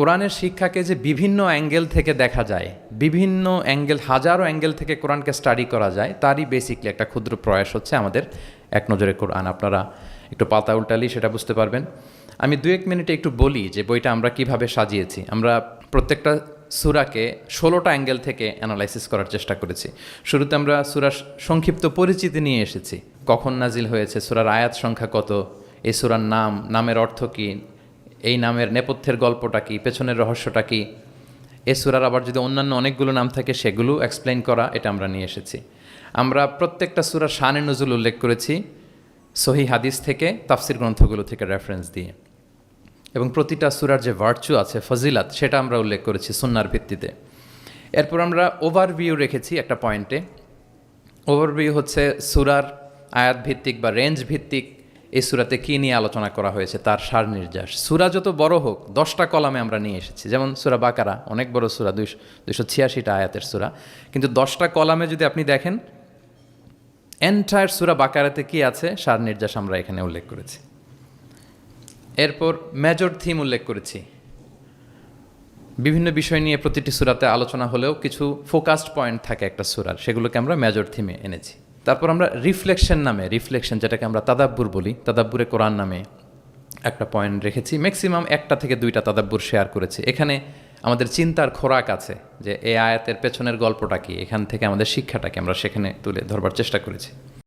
কোরআনের শিক্ষাকে যে বিভিন্ন অ্যাঙ্গেল থেকে দেখা যায়, বিভিন্ন অ্যাঙ্গেল, হাজারো অ্যাঙ্গেল থেকে কোরআনকে স্টাডি করা যায়, তারই বেসিকলি একটা ক্ষুদ্র প্রয়াস হচ্ছে আমাদের এক নজরে কোরআন। আপনারা একটু পাতা উল্টালি সেটা বুঝতে পারবেন। আমি দু এক মিনিটে একটু বলি যে বইটা আমরা কীভাবে সাজিয়েছি। আমরা প্রত্যেকটা সুরাকে ষোলোটা অ্যাঙ্গেল থেকে অ্যানালাইসিস করার চেষ্টা করেছি। শুরুতে আমরা সুরার সংক্ষিপ্ত পরিচিতি নিয়ে এসেছি। কখন নাজিল হয়েছে, সুরার আয়াত সংখ্যা কত, এই সুরার নাম, নামের অর্থ কী এই নামের নেপথ্যের গল্পটা কি, পেছনের রহস্যটা কি? এ সুরার আবার যদি অন্যান্য অনেকগুলো নাম থাকে, সেগুলো এক্সপ্লেন করা, এটা আমরা নিয়ে এসেছি। আমরা প্রত্যেকটা সুরার শানে নজুল উল্লেখ করেছি, সহি হাদিস থেকে, তাফসির গ্রন্থগুলো থেকে রেফারেন্স দিয়ে। এবং প্রতিটা সুরার যে ভার্চু আছে, ফজিলাত, সেটা আমরা উল্লেখ করেছি সুন্নার ভিত্তিতে। এরপর আমরা ওভারভিউ রেখেছি একটা পয়েন্টে ওভারভিউ হচ্ছে সুরার আয়াত ভিত্তিক বা রেঞ্জ ভিত্তিক এই সুরাতে কী নিয়ে আলোচনা করা হয়েছে? তার সার নির্যাস। সুরা যত বড় হোক, দশটা কলামে আমরা নিয়ে এসেছি। যেমন সুরা বাকারা, অনেক বড় সুরা, দুইশো দুইশো ছিয়াশিটা আয়াতের সুরা। কিন্তু দশটা কলামে যদি আপনি দেখেন এন্টায়ার সুরা বাকারাতে কি আছে? সার নির্যাস আমরা এখানে উল্লেখ করেছি। এরপর মেজর থিম উল্লেখ করেছি। বিভিন্ন বিষয় নিয়ে প্রতিটি সুরাতে আলোচনা হলেও কিছু ফোকাসড পয়েন্ট থাকে একটা সুরার। সেগুলোকে আমরা মেজর থিমে এনেছি। তারপর আমরা রিফ্লেকশন নামে রিফ্লেকশন যেটাকে আমরা তাদাব্বুর বলি, তাদাব্বুরে কোরআন নামে একটা পয়েন্ট রেখেছি। ম্যাক্সিমাম একটা থেকে দুইটা তাদাব্বুর শেয়ার করেছি। এখানে আমাদের চিন্তার খোরাক আছে যে এ আয়াতের পেছনের গল্পটা কি? এখান থেকে আমাদের শিক্ষাটাকে আমরা সেখানে তুলে ধরবার চেষ্টা করেছি।